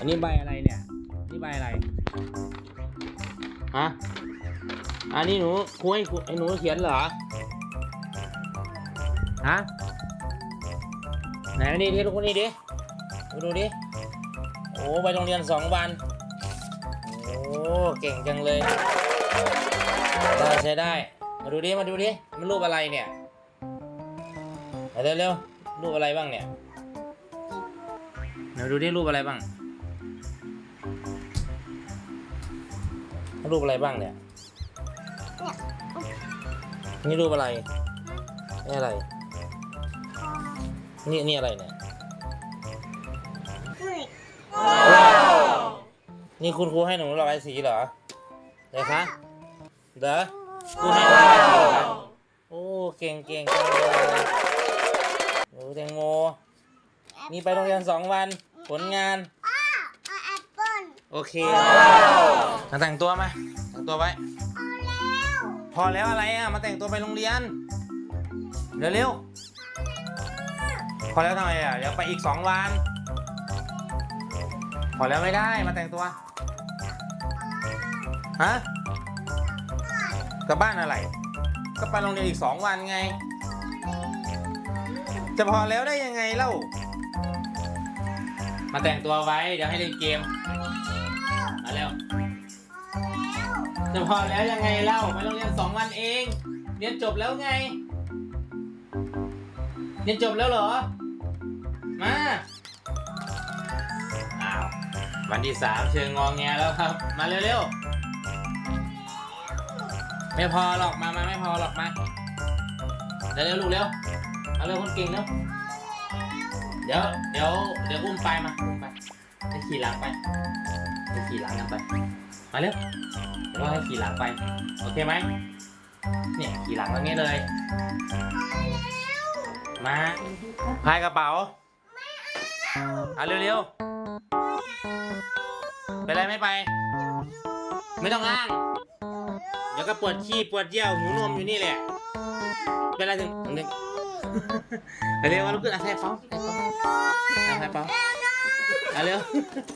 อันนี้ใบอะไรเนี่ย นี่ใบอะไร ฮะ อันนี้หนูครูให้ครูให้หนูเขียนเหรอ ฮะ ไหนมานี่ที่ลูกคนนี้ดิดูดูดิ โอ้ไปโรงเรียนสองวัน โอ้เก่งจังเลยได้ใช้ได้ มาดูดิ มาดูดิ มันรูปอะไรเนี่ยเร็วเร็วรูปอะไรบ้างเนี่ยเดี๋ยวดูดิรูปอะไรบ้าง รูปอะไรบ้างเนี่ยนี่รูปอะไร นี่อะไร นี่นี่อะไรเนี่ยนี่คุณครูให้หนูระบายสีเหรอเดี๋ยวคะเด้อครูให้ระบายสีเหรอโอ้เก่งเก่งจังเลยโอ้แตงโมนี่ไปโรงเรียนสองวัน ผลงาน โอเคมาแต่งตัวมาแต่งตัวไว้ พอแล้วอะไรอะ มาแต่งตัวไปโรงเรียน เร็วๆ พอแล้วทำไมอะ เดี๋ยวไปอีกสองวัน พอแล้วไม่ได้ มาแต่งตัว ฮะกลับบ้านอะไร ก็ไปโรงเรียนอีกสองวันไง จะพอแล้วได้ยังไงเล่า มาแต่งตัวไว้เดี๋ยวให้เล่นเกมมาเร็วจะพอแล้วยังไงเล่าไปโรงเรียนสองวันเอง เรียนจบแล้วไง เรียนจบแล้วเหรอ มาอ้าววันที่สามเชิงงองแงแล้วครับ มาเร็วๆ ไม่พอหรอกมามาไม่พอหรอกมาเร็วๆลูกเร็วเอาเร็วคนเก่งเร็ว เดี๋ยวเดี๋ยวเดี๋ยวอุ้มไปมาอุ้มไปให้ขี่หลังไปให้ขี่หลังกันไป มาเร็วเดี๋ยวเราให้ขี่หลังไป โอเคไหมเนี่ยขี่หลังตรงนี้เลย มาพายกระเป๋าเอาเร็วๆ ไปไรไม่ไป ไม่ต้องอ้าง เดี๋ยวก็ปวดขี้ปวดเยี่ยวหิวนมอยู่นี่แหละเป็นไรถึงถึงไป เร็วมาลุกขึ้นอะใส่เป้าใส่เป้าอะใส่เป้าอะเร็ว